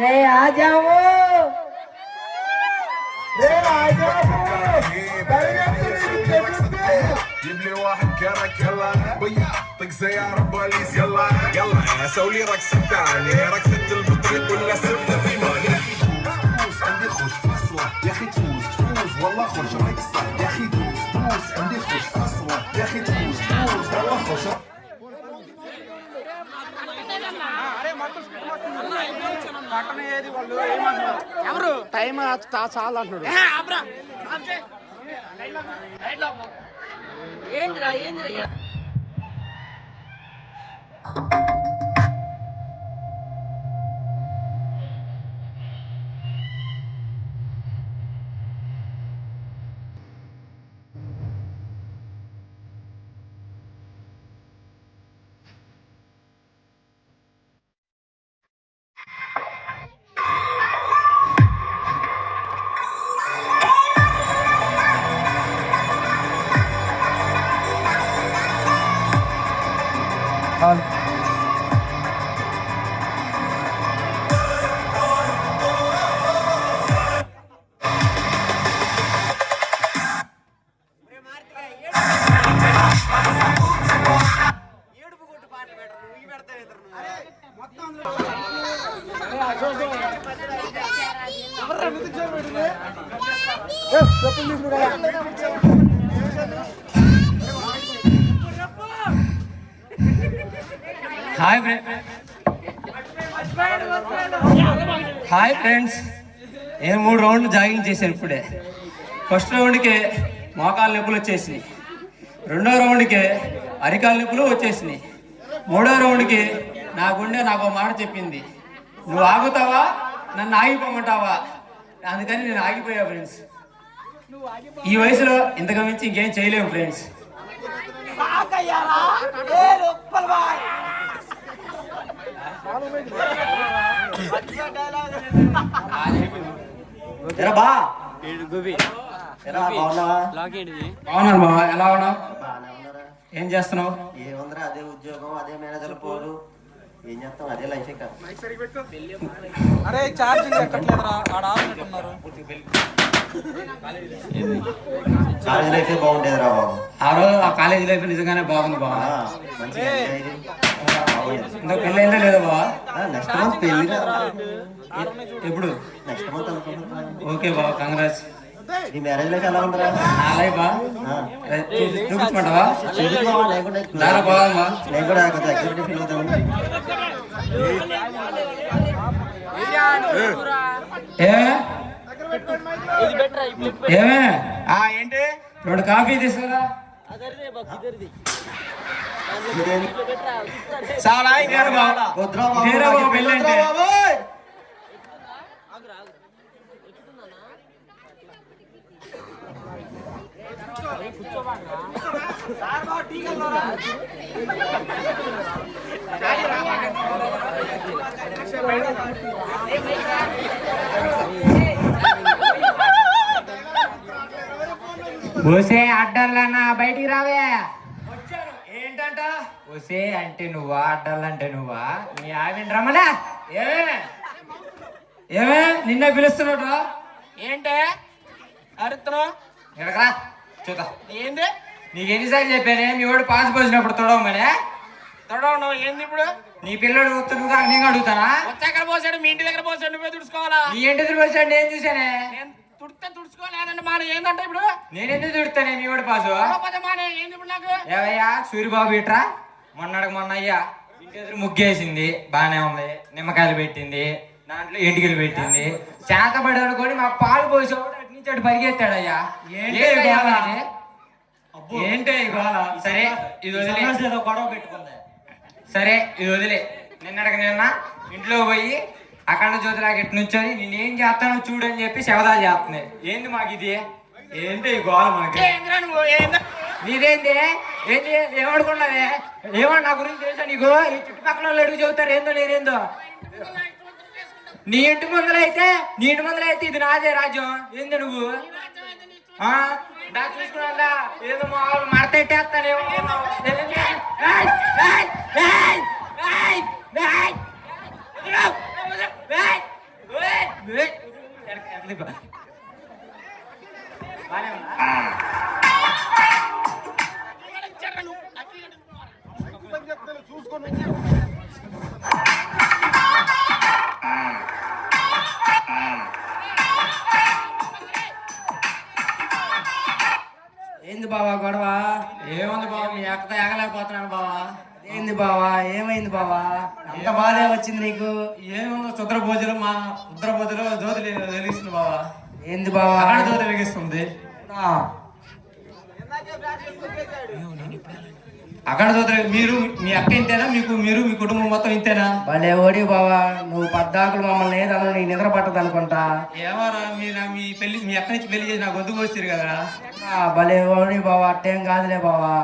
રે આ يا أخي تفوز تفوز والله خوش رقصة. يا أخي تفوز تفوز عندي ఎవరు? టైం చాలా అంటున్నాడు. ఏంద్రా ఏంద్రా హాయ్ హాయ్ ఫ్రెండ్స్ నేను మూడు రౌండ్లు జాగింగ్ చేశాను ఇప్పుడే. ఫస్ట్ రౌండ్కి మోకాలు నొప్పులు వచ్చేసినాయి. రెండో రౌండ్కి అరికాల నొప్పులు వచ్చేసినాయి. మూడో రౌండ్కి నా గుండె నాకు ఒక మాట చెప్పింది. నువ్వు ఆగుతావా? నన్ను ఆగిపోమంటావా? అందుకని నేను ఆగిపోయా ఫ్రెండ్స్ ఈ వయసులో ఇంతకు మించి ఇంకేం చేయలేము ఫ్రెండ్స్ ఎరా బా ఎరా బాగున్నావా బాగున్నాను ఎలా ఉన్నావు? ఏం చేస్తున్నావు? ఏముందిరా అదే ఉద్యోగం అదే మేనేజర్ పోరు. ఏం చేస్తాం? అదే లైఫ్ అరే ఛార్జింగ్ ఎక్కట్లేదురా ఆడ ఆపినట్టున్నారు కాలేజ్ లైఫ్ బాగుండేది రా బాబు. ఆ రోజు ఆ కాలేజీ లైఫ్ నిజంగానే బాగుంది. బాగుంది ఇంకా పెళ్ళి అయిందా లేదా బావా? నెక్స్ట్ మంత్ పెళ్ళి ఎప్పుడు? నెక్స్ట్ మంత్ ఓకే బావా కంగ్రాట్స్ నీ మ్యారేజ్ లైఫ్ ఎలా ఉందిరా? నా లైఫ్? చూపించమంటావా? చూపించు మావా, నేను కూడా దారా బావమ్మా నేను కూడా కొంచెం ఎగ్జిక్యూటివ్ ఫీల్ అవుతాను ఏ? ఏమే? ఏంటి? రెండు కాఫీ తీసుకురా? చాలా బాబు, పెళ్ళి అంటే. వద్దురా ఓసే అడ్డల్లన్నా బయటికి రావే. వచ్చాను. ఏంటంట? ఓసే అంటే నువ్వా అడ్డల్లంటే నువ్వా? నీ ఆవిడ రమ్మనా ఏమే? ఏమే? నిన్నే పిలుస్తున్నాడు ఏంటే? అరుతున్నావు ఎడకరా చూద్దాం. ఏంది? నీకు ఎన్నిసార్లు చెప్పానే? మీ వాడు పాస్ పోసినప్పుడు తొడవమనే తొడవు నువ్వు ఏంది ఇప్పుడు? నీ పిల్లడు ఉత్తరుగా నేను అడుగుతానా? వచ్చాక పోసాడు? మీ ఇంటి దగ్గర పోసాడు? నువ్వే తుడుచుకోవాలా? నీ ఇంటి తిరిగి వచ్చాడు నేను చూసానే తుడితే తుడుచుకోలేదంటే మా ఏందంటే ఇప్పుడు? నేను ఎందుకు తిడుతానే మీ వాడు పాసు ఏంది ఇప్పుడు నాకు? ఏవయ్యా సూరిబాబు ఇట్రా? మొన్నటికి మొన్న అయ్యా ఇంటి ఎదురు ముగ్గేసింది బానే ఉంది. నిమ్మకాయలు పెట్టింది దాంట్లో ఎంటికలు పెట్టింది. శాతపడి అనుకొని మా పాలు పోసేవాడు అటు నుంచి అటు పరిగెత్తాడయ్యా. ఏంటే ఈ గోల? ఏంటే? సరే ఇది వదిలే. గొడవ పెట్టుకుంది. సరే ఇది వదిలే. నిన్నటికి నిన్న ఇంట్లో పోయి అఖండ జ్యోతిలాగా ఇటు నుంచొని నేనేం చేస్తానో చూడని చెప్పి శవదాలు చేస్తుంది ఏంది మాకు ఇది ఏంటి ఈ గోల మనకి నీదేంటి ఏంటి ఏమనుకున్నావే ఏమన్నా నా గురించి తెలుసా నీకు ఈ చుట్టుపక్కల వాళ్ళు అడుగు చెబుతారు ఏందో నేనేందో నీ ఇంటి ముందర అయితే నీ ఇంటి ముందర అయితే ఇది నాదే రాజ్యం ఏంది నువ్వు దా చూసుకున్నా ఏదో మా వాళ్ళు మడతెట్టేస్తానేమో ఏంది? ఏయ్! ఏయ్! ఏయ్! ఏయ్! బానే ఉన్నా ఏంది బావా? అక్కడ జ్యోతి వెలిగిస్తుంది అక్కడ జ్యోతి మీరు మీ అక్క ఇంతేనా? మీకు మీరు మీ కుటుంబం మొత్తం ఇంతేనా? భలే ఓడి బావా. నువ్వు పద్దాకులు మమ్మల్ని ఏదన్నా నీకు నిద్ర పట్టదు అనుకుంటా. ఏమరా మీ నా- మీ పెళ్ళి మీ అక్క నుంచి పెళ్ళి చేసి నాకు గొంతుకు వచ్చారు కదా. భలే ఓడి బావా. అట్టేం కాదులే బావా.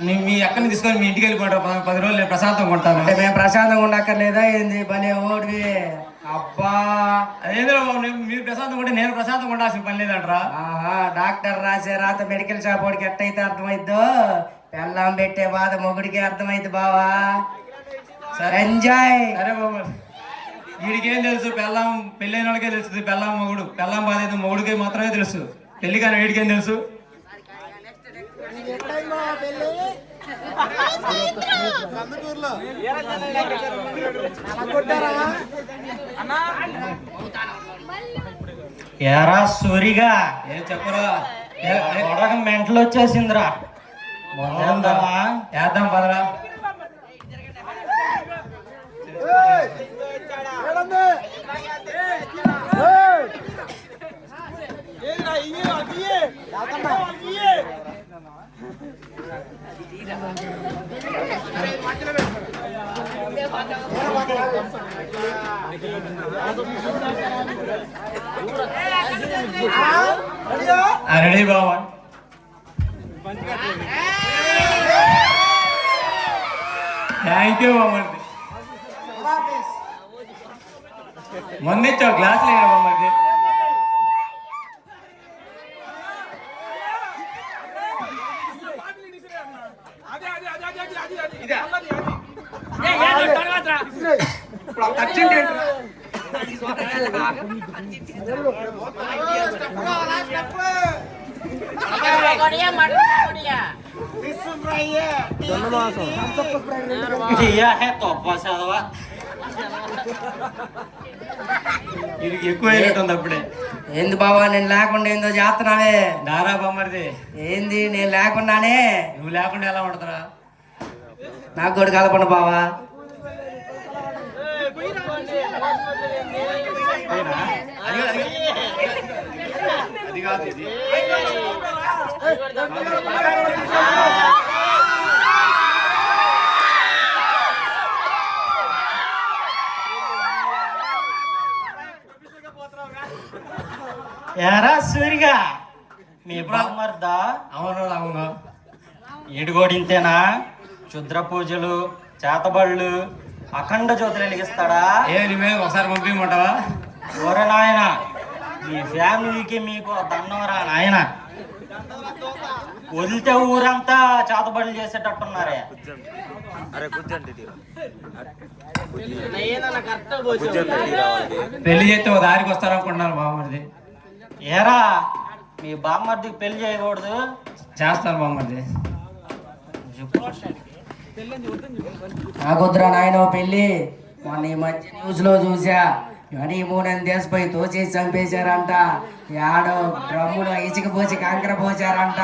మీ మీ అక్కని తీసుకొని మీ ఇంటికి వెళ్ళిపోతారు పది- రోజులు నేను ప్రశాంతంగా ఉంటాను. అంటే మేము ప్రశాంతంగా ఉండక్కర్లేదా? ఏంది? భలే ఓడివి. అబ్బా. అదేంద్ర బాబు మీరు ప్రశాంతంగా ఉంటే నేను ప్రశాంతంగా ఉండాల్సిన పని లేదంటరా. ఆహా డాక్టర్ రాసే రాత మెడికల్ షాప్ వాడికి ఎట్టయితే అర్థమైద్దో? పెళ్ళాం పెట్టే బాధ మొగుడికి అర్థమైంది బావా. ఎంజాయ్. సరే బాబు వీడికి ఏం తెలుసు? పెళ్ళాం పెళ్ళైన వాళ్ళకే తెలుస్తుంది. పెళ్ళాం మొగుడు. పెళ్ళాం బాధ అయితే మొగుడికి మాత్రమే తెలుసు. పెళ్ళి కానీ వీడికి ఏం తెలుసు ఎరా సూరిగా ఏం చెప్పరా గొడవ మెంటలు వచ్చేసిందిరా వేద్దాం పదరా రెడీ బాబా థ్యాంక్ యూ బామ్మర్ది మొన్నిచ్చావు గ్లాస్ లేదా బామ్మర్ది ఇయ్యా హే తొప్ప చదవా ఇది ఎక్కువ అయినట్టుంది అప్పుడే. ఏంది బావా నేను లేకుండా ఏందో చేస్తున్నావే? దారా బామ్మర్ది. ఏంది నేను లేకుండానే? నువ్వు లేకుండా ఎలా ఉంటుందిరా? నాకు కూడా కలపండి బావా. అది కాదు, అది కాదు ఇది. ఎరా సూరిగా? మీ బామ్మర్దా అవును అవును ఇడుగోడింతేనా క్షుద్ర పూజలు చేతబళ్ళు అఖండ జ్యోతులు వెలిగిస్తాడా? ఏ నువ్వే ఒకసారి పంపించమంటావా? ఓరే నాయన మీ ఫ్యామిలీకి మీకు దండవరా నాయన. వదిలితే ఊరంతా చేతబడులు చేసేటట్టున్నారే. పెళ్ళి చేస్తే ఒక దారికి వస్తారనుకుంటున్నాను బామ్మర్ది ఏరా మీ బామ్మర్దికి పెళ్ళి చేయకూడదు. చేస్తాను బామ్మర్ది. నాకొద్దురా నాయన పెళ్ళి. మొన్న ఈ మధ్య న్యూస్లో చూసా. హనీమూన్ అని దేశపై తోచేసి చంపేశారంట. యాడో డ్రమ్ములో ఇసుక పోసి కంకర పోసారంట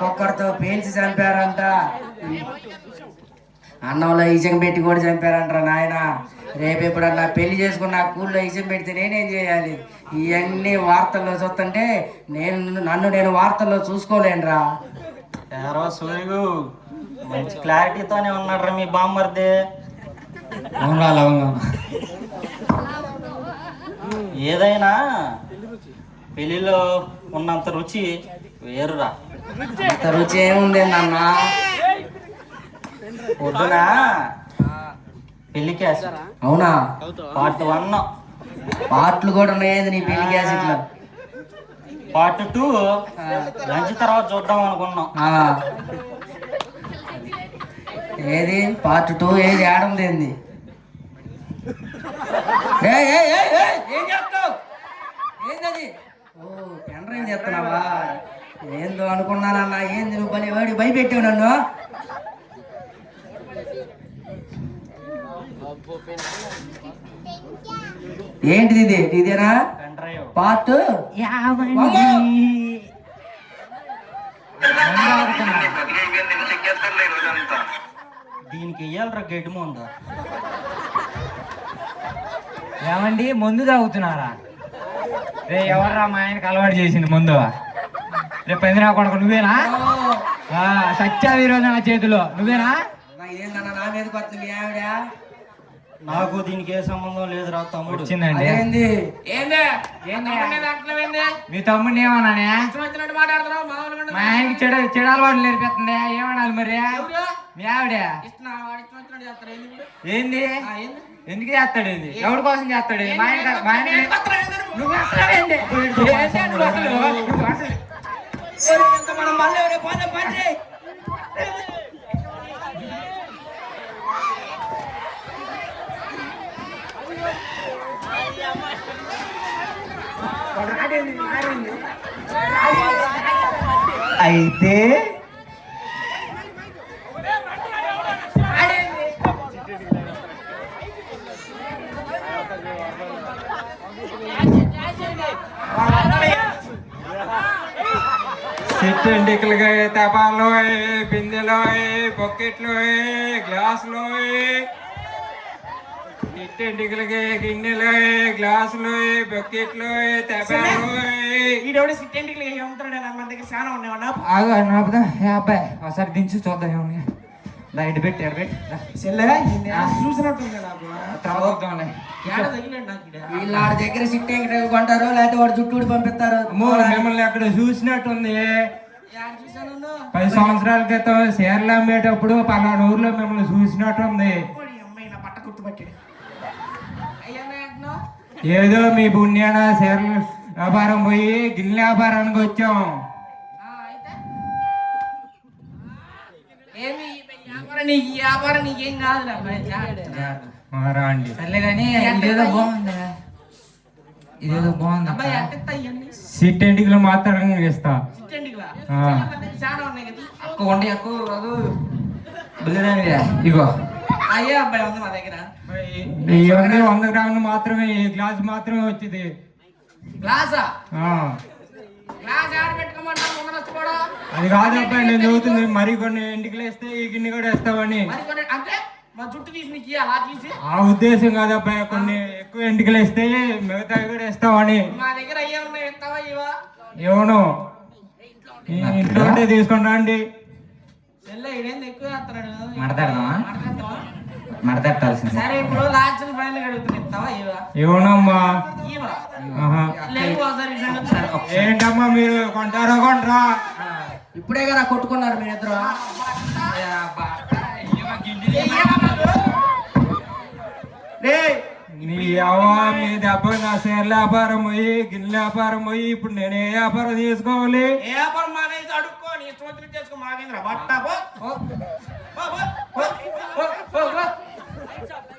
కుక్కర్తో పేల్చి చంపారంట. అన్నంలో ఇసుక పెట్టి కూడా చంపారంట నాయన. రేపు ఎప్పుడన్నా పెళ్ళి చేసుకున్న కూల్లో ఇసుక పెడితే నేనేం చేయాలి? ఇవన్నీ వార్తల్లో చూస్తుంటే నేను నన్ను నేను వార్తల్లో చూసుకోలేనురా. సూర్యు మంచి క్లారిటీతోనే ఉన్నాడు మీ బామ్మర్ది. అవునా ఏదైనా పెళ్ళిలో ఉన్నంత రుచి వేరురా. అంత రుచి ఏముంది నాన్న? పొద్దున పెళ్ళి అవునా? Part one. పాటలు కూడా ఉన్నాయి నీ పెళ్ళి క్యాసెట్లో పార్ట్ టూ. లంచ్ తర్వాత చూద్దాం అనుకున్నాం. ఏది? పార్ట్ టూ ఏది? ఆడంది ఏంది? ఏం చేస్తావు? ఓ పెన్ చేస్తున్నావా? ఏందో అనుకున్నానన్నా. ఏంది నువ్వు భలే వాడి భయపెట్టావు నన్ను. ఏంటిది ఇది? ఇదేనా పార్ట్? దీనికి వెయ్యాలరా గడ్డి ముందు. ఏమండి ముందు తాగుతున్నారా? రే ఎవర్రా మా ఆయనకి అలవాటు చేసింది ముందు? రేపు పెందిరా కొడుకు నువ్వేనా? ఆ, సత్యాది ఈరోజు నా చేతిలో నువ్వేనా? ఇదేందన్నా నా మీదకి వస్తుంది ఆవిడ? నాకు దీనికి ఏ సంబంధం లేదురా తమ్ముడు వచ్చిందండి ఏంది ఏంది మీ తమ్ముడిని ఏమన్నానే ఇష్టం వచ్చినట్టు మాట్లాడుతున్నావు మామూలుగా మా ఆయనకి చెడ చెడు అలవాటు నేర్పిస్తుంది ఏమనాలి మరి ఎవరు? మీ ఆవిడ ఏంది? ఏంది ఏంది? ఎందుకు చేస్తాడు ఇది ఎవరి కోసం చేస్తాడు? మా ఆయన మా ఆయన ఏంది ఏంది నువ్వు? ఏంటి నువ్వు అసలు? నువ్వు అసలు మనం మళ్ళీ ఎవరో పోదాం, పండి. అయితే చెట్టు ఎండికలుగా తపాలు బిందెలు బొక్కెట్లు గ్లాసులు చెట్టు ఎండికలకి గిన్నెలు గ్లాసులు బొక్కెట్లు తపాలు ఈడెవడో సిట్టెంటికి ఏమంటాడు నాకు మన దగ్గర చాలా ఉన్నాయి. అన్నప్పుడు అబ్బాయి ఒకసారి దించి చూద్దాం ఏమన్నా లైట్ పెట్టి ఎడ పెట్టి. చూసినట్టుంది. వీళ్ళు దగ్గర సిట్ కొంటారు లేకపోతే వాడు చుట్టూ పంపిస్తారు? మిమ్మల్ని అక్కడ చూసినట్టుంది? పది సంవత్సరాల క్రితం చీరలు అమ్మేటప్పుడు పలానా ఊర్లో మిమ్మల్ని చూసినట్టుంది. పట్ట గుర్తుపట్టాడు. ఏదో మీ పుణ్యాన చీరలు వ్యాపారం పోయి గిన్నె వ్యాపారానికి వచ్చాం. ఆ, అయితే. ఏమి ఈ వ్యాపారం నీకు ఈ వ్యాపారం నీకేం సర్లే కానీ ఇదేదో బాగుంది? ఇదేదో బాగుంది? అబ్బాయి ఎంత ఇవన్నీ సిట్ ఎంటికలు మాత్రం ఇస్తా చిట్టండికి ఆ. చాలా ఉన్నాయి కదా. అక్క అక్క ఇగో. అయ్యే అబ్బాయి ఉంది మా దగ్గర. ఇవన్నీ వంద గ్రాములు మాత్రమే ఈ గ్లాస్ మాత్రమే వచ్చింది. గ్లాసా? ఆ. గ్లాస్ ఆడ పెట్టుకోమంటా ముందు నష్టపోవడం అది కాదు అబ్బాయి నేను చదువుతుంది. మరి కొన్ని ఎంటికలు వేస్తే ఈ గిన్నె కూడా వేస్తామని మరి కొన్ని అంటే మా జుట్టు తీసి నీకు ఇయ్యాలి, అలా తీసి? ఆ ఉద్దేశం కాదు అబ్బాయి. కొన్ని ఎక్కువ ఎంటికలు వేస్తే మిగతావి కూడా వేస్తామని మా దగ్గర ఇవా ఏమను. ఇంట్లో ఉంటే తీసుకొని రండి. సెల్లే ఇడేంది ఎక్కువ వేస్తున్నాడు? మడతట్టాల్సింది. సరే ఇప్పుడు లాస్ట్ ఫైనల్ అడుగుతున్నా ఏంటమ్మా మీరు? కొంటారా కొంటారా? ఇప్పుడే కదా కొట్టుకున్నారు మీ ఇద్దరు. నీ అవ్వ మీ దెబ్బ నా షేర్ వ్యాపారం పోయి గిన్నె వ్యాపారం పోయి ఇప్పుడు నేను ఏ వ్యాపారం తీసుకోవాలి ఏ వ్యాపారం మానేసి అడుక్కో నీ చేసుకో మాకేంద్ర బట్ట పో. పో, పో, పో, పో, పో, పో. It's up.